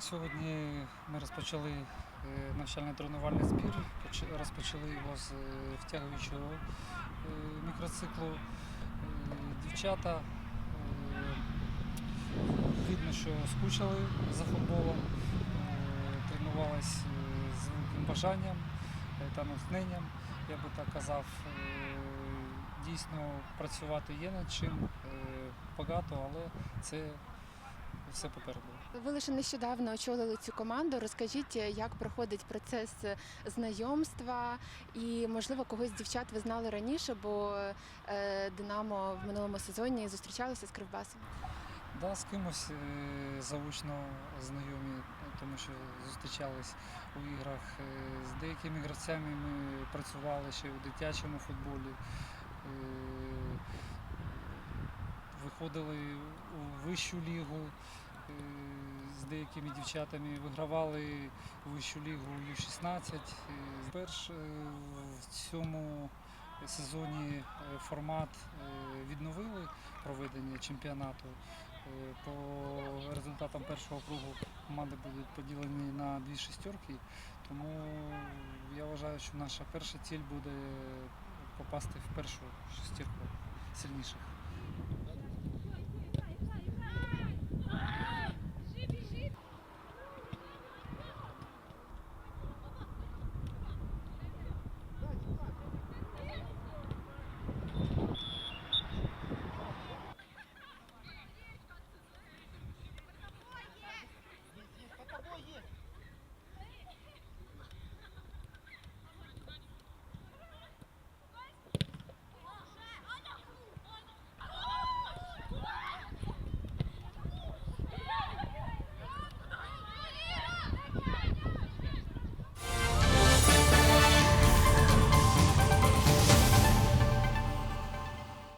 Сьогодні ми розпочали е, навчально-тренувальний збір. Розпочали його з е, втягуючого е, мікроциклу. Дівчата видно, що скучили за футболом, тренувались е, з великим бажанням та натхненням, я би так казав. Е, Дійсно, працювати є над чим, е, багато, але це все попереду. Ви лише нещодавно очолили цю команду. Розкажіть, як проходить процес знайомства, і можливо когось з дівчат ви знали раніше, бо е, Динамо в минулому сезоні зустрічалося з Кривбасом. Да, з кимось е, заочно знайомі, тому що зустрічались у іграх. Е, З деякими гравцями ми працювали ще у дитячому футболі. Виходили у вищу лігу е, з деякими дівчатами, вигравали вищу лігу Ю-16. Е, Перш е, в цьому сезоні формат відновили проведення чемпіонату. По результатам першого кругу команди будуть поділені на дві шестерки, тому я вважаю, що наша перша ціль буде попасти в першу шестірку сильніших.